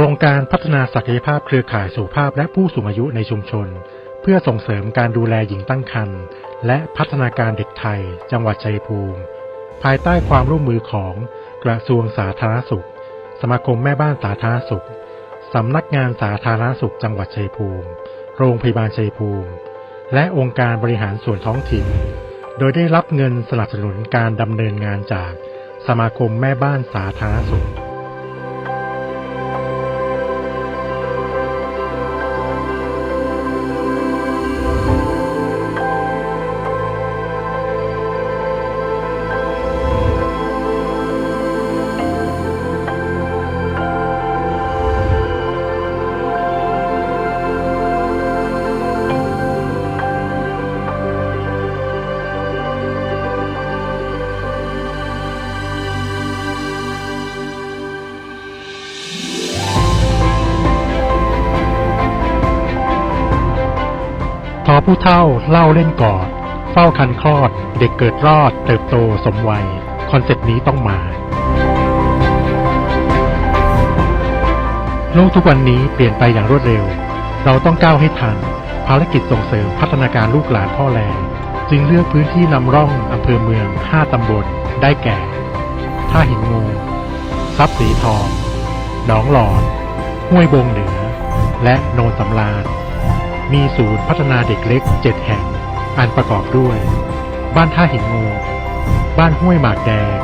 ครงการพัฒนาศักยภาพเครือข่ายสุขภาพและผู้สูงอายุในชุมชน เพื่อส่งเสริมการดูแลหญิงตั้งครรภ์และพัฒนาการเด็กไทย จังหวัดชัยภูมิ ภายใต้ความร่วมมือของกระทรวงสาธารณสุข สมาคมแม่บ้านสาธารณสุขสำนักงานสาธารณสุขจังหวัดชัยภูมิ โรงพยาบาลชัยภูมิ และองค์การบริหารส่วนท้องถิ่น โดยได้รับเงินสนับสนุนการดำเนินงานจากสมาคมแม่บ้านสาธารณสุข อผู้เฒ่าเล่าเล่นกอด เฝ้าคันคลอด เด็กเกิดรอด เติบโตสมวัย คอนเซปต์นี้ต้องมา โลกทุกวันนี้เปลี่ยนไปอย่างรวดเร็ว เราต้องก้าวให้ทัน ภารกิจส่งเสริมพัฒนาการลูกหลานพ่อแรงจึงเลือกพื้นที่นำร่องอำเภอเมือง 5 ตำบล ได้แก่ ท่าหินงู ทรัพย์สีทอง หนองหลอนห้วยบงเหนือ และโนนสำราญ มีศูนย์พัฒนาเด็กเล็ก 7 แห่ง อันประกอบด้วย บ้านท่าหินงู บ้านห้วยหมากแดง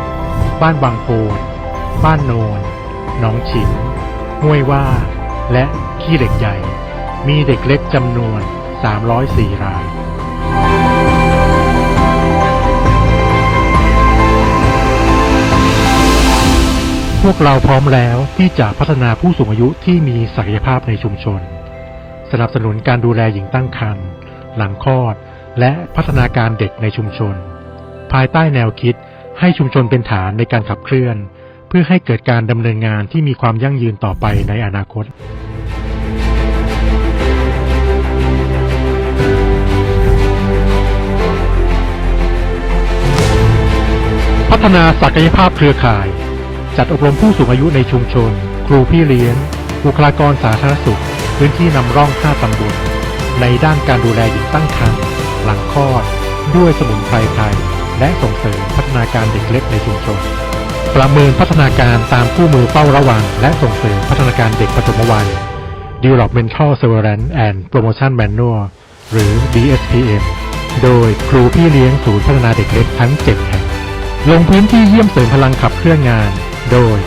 บ้านวังโพนบ้านโนน หนองฉิมห้วยว่า และขี้เหล็กใหญ่ มีเด็กเล็กจำนวน 304 รายพวกเราพร้อมแล้วที่จะพัฒนาผู้สูงอายุที่มีศักยภาพในชุมชน สนับสนุนการดูแลหญิงตั้งครรภ์หลังคลอด และพัฒนาการเด็กในชุมชน ภายใต้แนวคิดให้ชุมชนเป็นฐานในการขับเคลื่อน เพื่อให้เกิดการดำเนินงานที่มีความยั่งยืนต่อไปในอนาคตพัฒนาศักยภาพเครือข่าย จัดอบรมผู้สูงอายุในชุมชน ครูพี่เลี้ยง บุคลากรสาธารณสุข พื้นที่นำร่อง5ตำบลในด้านการดูแลหญิงตั้งครรภ์หลังคลอด ด้วยสมุนไพรไทย และส่งเสริมพัฒนาการเด็กเล็กในชุมชน ประเมินพัฒนาการตามคู่มือเฝ้าระวัง และส่งเสริมพัฒนาการเด็กปฐมวัย Developmental Surveillance and Promotion Manual หรือ DSPM โดยครูพี่เลี้ยงศูนย์พัฒนาเด็กเล็กทั้ง 7 แห่ง ลงพื้นที่เยี่ยมเสริมพลังขับเคลื่อนงาน โดย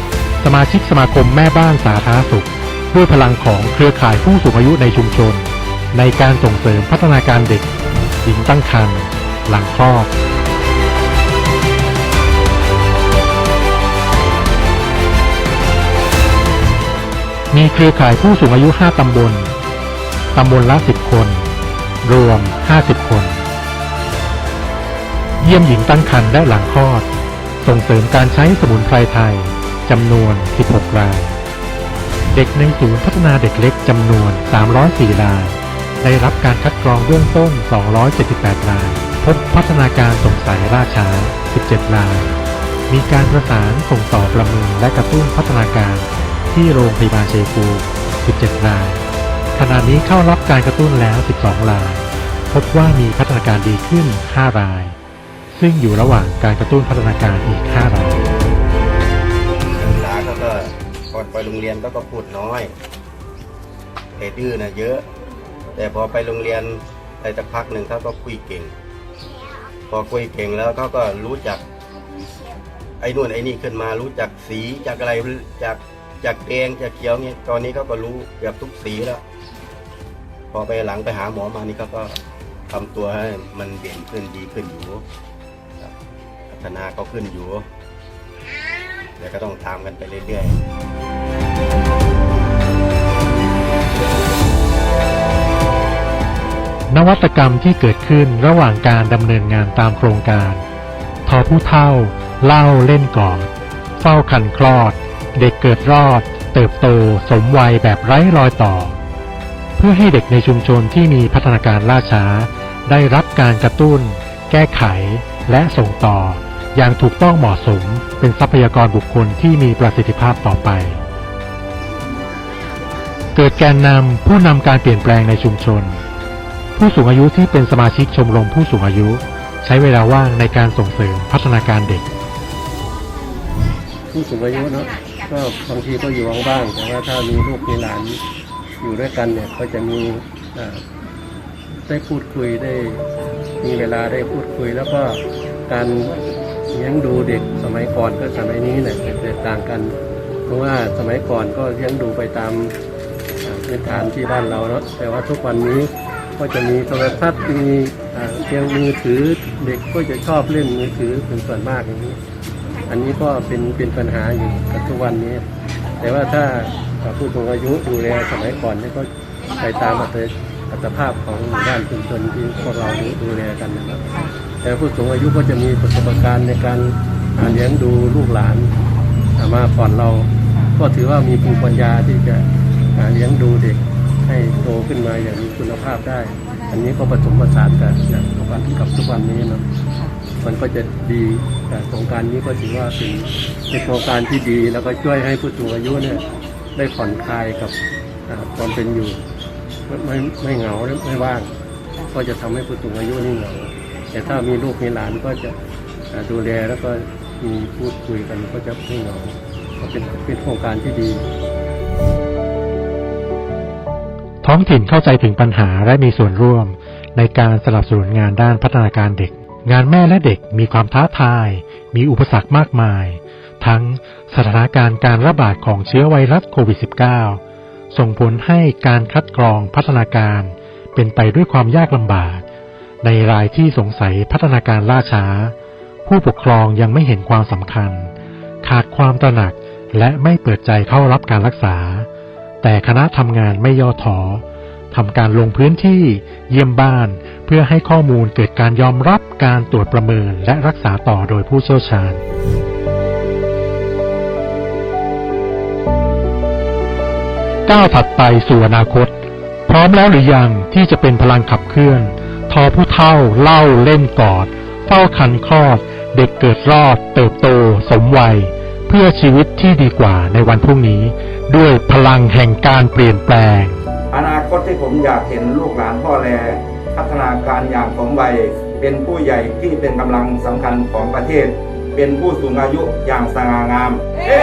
สมาชิกสมาคมแม่บ้านสาธารณสุข ด้วยพลังของเครือข่ายผู้สูงอายุในชุมชน ในการส่งเสริมพัฒนาการเด็กหญิงตั้งครรภ์หลังคลอดมีเครือข่ายผู้สูงอายุ 5 ตำบล ตำบลละ 10 คน รวม 50 คน เยี่ยมหญิงตั้งครรภ์และหลังคลอด ส่งเสริมการใช้สมุนไพรไทย จำนวน 16 ราย เด็กในศูนย์พัฒนาเด็กเล็กจำนวน 304 ราย ได้รับการคัดกรองเบื้องต้น 278 ราย พบพัฒนาการสงสัยล่าช้า 17 ราย มีการประสานส่งต่อประเมินและกระตุ้นพัฒนาการ ที่โรงพยาบาลเชยภู17 ราย ขณะนี้เข้ารับการกระตุ้นแล้ว 12 ราย พบว่ามีพัฒนาการดีขึ้น 5 ราย ซึ่งอยู่ระหว่างการกระตุ้นพัฒนาการอีก 5 ราย ไปโรงเรียนก็ก็พูดน้อยแต่ดื้อนะเยอะ แต่พอไปโรงเรียนไปสักพักหนึ่งเขาก็คุยเก่ง พอคุยเก่งแล้วเขาก็รู้จัก ไอ้นู่นไอ้นี่ขึ้นมารู้จักสีจากอะไรจากจากแดงจากเขียวเนี่ยตอนนี้เขาก็รู้เกือบทุกสีแล้ว พอไปหลังไปหาหมอมานี่เขาก็ทำตัวให้มันเด่นขึ้นดีขึ้นอยู่พัฒนาเขาขึ้นอยู่เดี๋ยวก็ต้องตามกันไปเรื่อยๆ นวัตกรรมที่เกิดขึ้นระหว่างการดำเนินงานตามโครงการ ทอผู้เท่า เล่าเล่นก่อนเฝ้าคันคลอด เด็กเกิดรอด เติบโต สมวัยแบบไร้รอยต่อ เพื่อให้เด็กในชุมชนที่มีพัฒนาการล่าช้า ได้รับการกระตุ้น แก้ไข และส่งต่อ อย่างถูกต้องเหมาะสม เป็นทรัพยากรบุคคลที่มีประสิทธิภาพต่อไป เกิดแกนนำผู้นำการเปลี่ยนแปลงในชุมชน ผู้สูงอายุที่เป็นสมาชิกชมรมผู้สูงอายุ ใช้เวลาว่างในการส่งเสริมพัฒนาการเด็ก ผู้สูงอายุเนาะก็บางทีก็อยู่ว่างๆแต่ว่าถ้ามีลูกมีหลานอยู่ด้วยกันเนี่ยก็จะมีได้พูดคุยได้มีเวลาได้พูดคุย แล้วก็การเลี้ยงดูเด็กสมัยก่อนก็สมัยนี้เนี่ยแตกต่างกัน เพราะว่าสมัยก่อนก็เลี้ยงดูไปตาม พื้นฐานที่บ้านเราเนาะแต่ว่าทุกวันนี้ก็จะมีโทรทัศน์มีเพียงมือถือเด็กก็จะชอบเล่นมือถือเป็นส่วนมากอย่างนี้ อันนี้ก็เป็นเป็นปัญหาอยู่กับทุกวันนี้ แต่ว่าถ้าผู้สูงอายุดูแลสมัยก่อนเนี่ยก็ไปตามอัตอัตภาพของหมู่บ้านชุมชนที่พวกเราดูแลกันนะครับ แต่ผู้สูงอายุก็จะมีประสบการณ์ในการหาเลี้ยงดูลูกหลานมาก่อนเรา ก็ถือว่ามีภูมิปัญญาที่จะ หาเลี้ยงดูเด็กให้โตขึ้นมาอย่างมีคุณภาพได้ อันนี้ก็ผสมผสานกันอย่างทุกวันกับทุกวันนี้เนาะมันก็จะดีแต่โครงการนี้ก็ถือว่าเป็นเป็นโครงการที่ดี แล้วก็ช่วยให้ผู้สูงอายุเนี่ยได้ผ่อนคลายกับความเป็นอยู่ไม่ไม่ไม่เหงาและไม่ว่าง ก็จะทำให้ผู้สูงอายุนี่เหงาแต่ถ้ามีลูกมีหลานก็จะดูแลแล้วก็มีพูดคุยกันก็จะไม่เหงาก็เป็นเป็นโครงการที่ดี ท้องถิ่นเข้าใจถึงปัญหาและมีส่วนร่วม ในการสนับสนุนงานด้านพัฒนาการเด็ก งานแม่และเด็กมีความท้าทาย มีอุปสรรคมากมาย ทั้งสถานการณ์การระบาดของเชื้อไวรัสโควิด -19 ส่งผลให้การคัดกรองพัฒนาการเป็นไปด้วยความยากลำบาก ในรายที่สงสัยพัฒนาการล่าช้า ผู้ปกครองยังไม่เห็นความสำคัญ ขาดความตระหนักและไม่เปิดใจเข้ารับการรักษา แต่คณะทำงานไม่ย่อท้อทำการลงพื้นที่เยี่ยมบ้าน เพื่อให้ข้อมูลเกิดการยอมรับการตรวจประเมินและรักษาต่อโดยผู้เชี่ยวชาญ ก้าวถัดไปสู่อนาคต พร้อมแล้วหรือยังที่จะเป็นพลังขับเคลื่อน ทอผู้เฒ่าเล่าเล่นกอด เฝ้าคันคลอด เด็กเกิดรอด เติบโต สมวัย เพื่อชีวิตที่ดีกว่าในวันพรุ่งนี้ ด้วยพลังแห่งการเปลี่ยนแปลง อนาคตที่ผมอยากเห็นลูกหลานพ่อแล พัฒนาการอย่างสมวัย เป็นผู้ใหญ่ที่เป็นกำลังสำคัญของประเทศ เป็นผู้สูงอายุอย่างสง่างามเฮ้